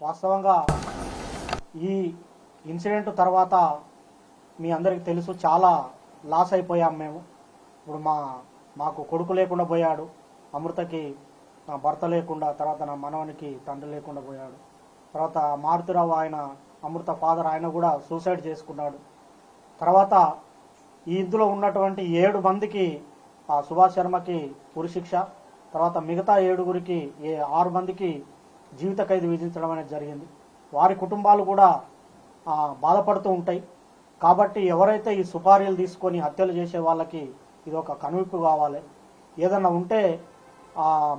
వాస్తవంగా ఈ ఇన్సిడెంట్ తర్వాత మీ అందరికీ తెలుసు చాలా లాస్ అయిపోయాం మేము. ఇప్పుడు మా మాకు కొడుకు లేకుండా పోయాడు అమృతకి నా భర్త లేకుండా తర్వాత నా మనవనికి తండ్రి లేకుండా పోయాడు. తర్వాత మారుతిరావు ఆయన అమృత ఫాదర్ ఆయన కూడా సూసైడ్ చేసుకున్నాడు. తర్వాత ఈ ఇందులో ఉన్నటువంటి ఏడు మందికి ఆ సుభాష్ శర్మకి ఉరిశిక్ష తర్వాత మిగతా ఏడుగురికి ఏ ఆరు మందికి జీవిత ఖైదు విధించడం అనేది జరిగింది. వారి కుటుంబాలు కూడా బాధపడుతూ ఉంటాయి. కాబట్టి ఎవరైతే ఈ సుపారీలు తీసుకొని హత్యలు చేసే వాళ్ళకి ఇది ఒక కనువిప్పు కావాలి. ఏదన్నా ఉంటే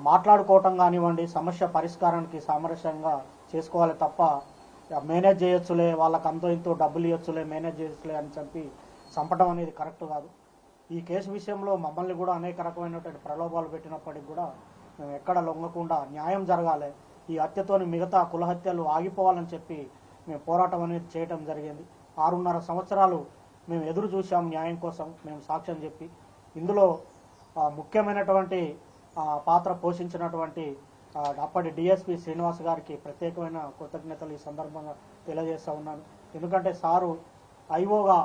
మాట్లాడుకోవటం కానివ్వండి సమస్య పరిష్కారానికి సామరస్యంగా చేసుకోవాలి తప్ప ఇక మేనేజ్ చేయొచ్చులే వాళ్ళకి అంతో ఇంతో డబ్బులు ఇవ్వచ్చులే మేనేజ్ చేయొచ్చులే అని చెప్పి చంపడం అనేది కరెక్ట్ కాదు. ఈ కేసు విషయంలో మమ్మల్ని కూడా అనేక రకమైనటువంటి ప్రలోభాలు పెట్టినప్పటికి కూడా మేము ఎక్కడ లొంగకుండా న్యాయం జరగాలి. ఈ హత్యతోని మిగతా కుల హత్యలు ఆగిపోవాలని చెప్పి మేము పోరాటం అనేది చేయటం జరిగింది. ఆరున్నర సంవత్సరాలు మేము ఎదురు చూసాం న్యాయం కోసం మేము సాక్ష్యం చెప్పి. ఇందులో ముఖ్యమైనటువంటి పాత్ర పోషించినటువంటి అప్పటి డిఎస్పి శ్రీనివాస్ గారికి ప్రత్యేకమైన కృతజ్ఞతలు ఈ సందర్భంగా తెలియజేస్తా ఉన్నాను. ఎందుకంటే సారు ఐఓగా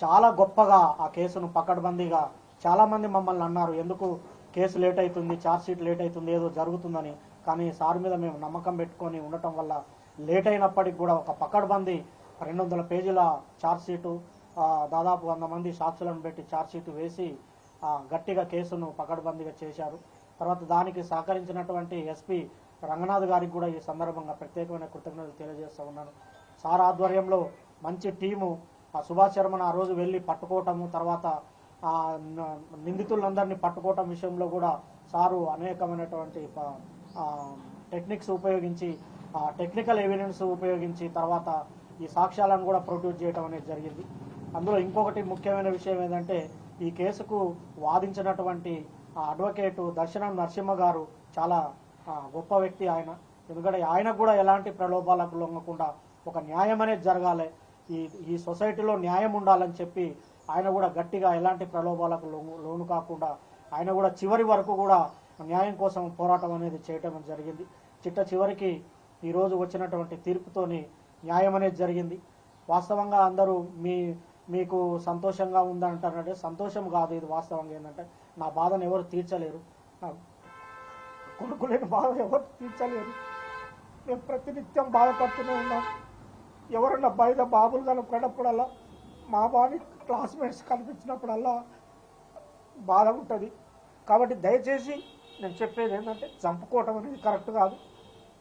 చాలా గొప్పగా ఆ కేసును పకడ్బందీగా చాలామంది మమ్మల్ని అన్నారు. ఎందుకు కేసు లేట్ అవుతుంది ఛార్జ్ షీట్ లేట్ అవుతుంది ఏదో జరుగుతుందని కానీ సార్ మీద మేము నమ్మకం పెట్టుకొని ఉండటం వల్ల లేట్ అయినప్పటికి కూడా ఒక పకడ్బందీ రెండు వందల పేజీల ఛార్జ్షీటు దాదాపు వంద మంది సాక్షులను పెట్టి ఛార్జ్షీట్ వేసి గట్టిగా కేసును పకడ్బందీగా చేశారు. తర్వాత దానికి సహకరించినటువంటి ఎస్పీ రంగనాథ్ గారికి కూడా ఈ సందర్భంగా ప్రత్యేకమైన కృతజ్ఞతలు తెలియజేస్తూ ఉన్నాను. సార్ ఆధ్వర్యంలో మంచి టీము ఆ సుభాష్ శర్మను ఆ రోజు వెళ్ళి పట్టుకోవటము తర్వాత నిందితులందరినీ పట్టుకోవటం విషయంలో కూడా సారు అనేకమైనటువంటి టెక్నిక్స్ ఉపయోగించి టెక్నికల్ ఎవిడెన్స్ ఉపయోగించి తర్వాత ఈ సాక్ష్యాలను కూడా ప్రొడ్యూస్ చేయడం అనేది జరిగింది. అందులో ఇంకొకటి ముఖ్యమైన విషయం ఏంటంటే ఈ కేసుకు వాదించినటువంటి ఆ అడ్వకేటు దర్శనం నరసింహ గారు చాలా గొప్ప వ్యక్తి ఆయన. ఎందుకంటే ఆయనకు కూడా ఎలాంటి ప్రలోభాలకు లొంగకుండా ఒక న్యాయం అనేది జరగాలి. ఈ ఈ సొసైటీలో న్యాయం ఉండాలని చెప్పి ఆయన కూడా గట్టిగా ఎలాంటి ప్రలోభాలకు లోను లోను కాకుండా ఆయన కూడా చివరి వరకు కూడా న్యాయం కోసం పోరాటం అనేది చేయటం జరిగింది. చిట్ట చివరికి ఈరోజు వచ్చినటువంటి తీర్పుతోని న్యాయం అనేది జరిగింది. వాస్తవంగా అందరూ మీ మీకు సంతోషంగా ఉందంటారంటే సంతోషం కాదు ఇది వాస్తవంగా ఏంటంటే నా బాధను ఎవరు తీర్చలేరు. నా కొడుకు బాధ ఎవరు తీర్చలేరు. మేము ప్రతినిత్యం బాధపడుతూనే ఉన్నాం. ఎవరన్నా బయట బాబులు కనుక్కున్నప్పుడల్లా మా బావి క్లాస్మేట్స్ కనిపించినప్పుడల్లా బాధ ఉంటుంది. కాబట్టి దయచేసి నేను చెప్పేది ఏంటంటే చంపుకోవటం అనేది కరెక్ట్ కాదు.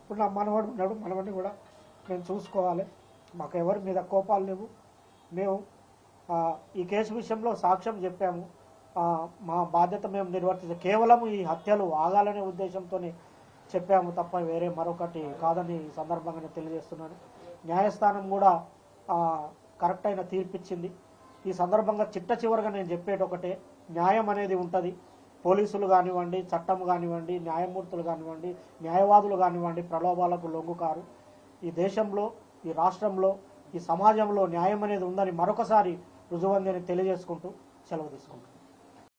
ఇప్పుడు నా మనవడు ఉన్నాడు మనవడిని కూడా నేను చూసుకోవాలి. మాకు ఎవరి మీద కోపాలు లేవు. మేము ఈ కేసు విషయంలో సాక్ష్యం చెప్పాము. మా బాధ్యత మేము నిర్వర్తించ కేవలం ఈ హత్యలు ఆగాలనే ఉద్దేశంతోనే చెప్పాము తప్ప వేరే మరొకటి కాదని ఈ సందర్భంగా నేను తెలియజేస్తున్నాను. న్యాయస్థానం కూడా కరెక్ట్ అయిన తీర్పిచ్చింది. ఈ సందర్భంగా చిట్ట చివరిగా నేను చెప్పేటొకటే న్యాయం అనేది ఉంటుంది. పోలీసులు కానివ్వండి చట్టం కానివ్వండి న్యాయమూర్తులు కానివ్వండి న్యాయవాదులు కానివ్వండి ప్రలోభాలకు లొంగుకారు. ఈ దేశంలో ఈ రాష్ట్రంలో ఈ సమాజంలో న్యాయం అనేది ఉందని మరొకసారి రుజువందని తెలియజేసుకుంటూ సెలవు తీసుకుంటాం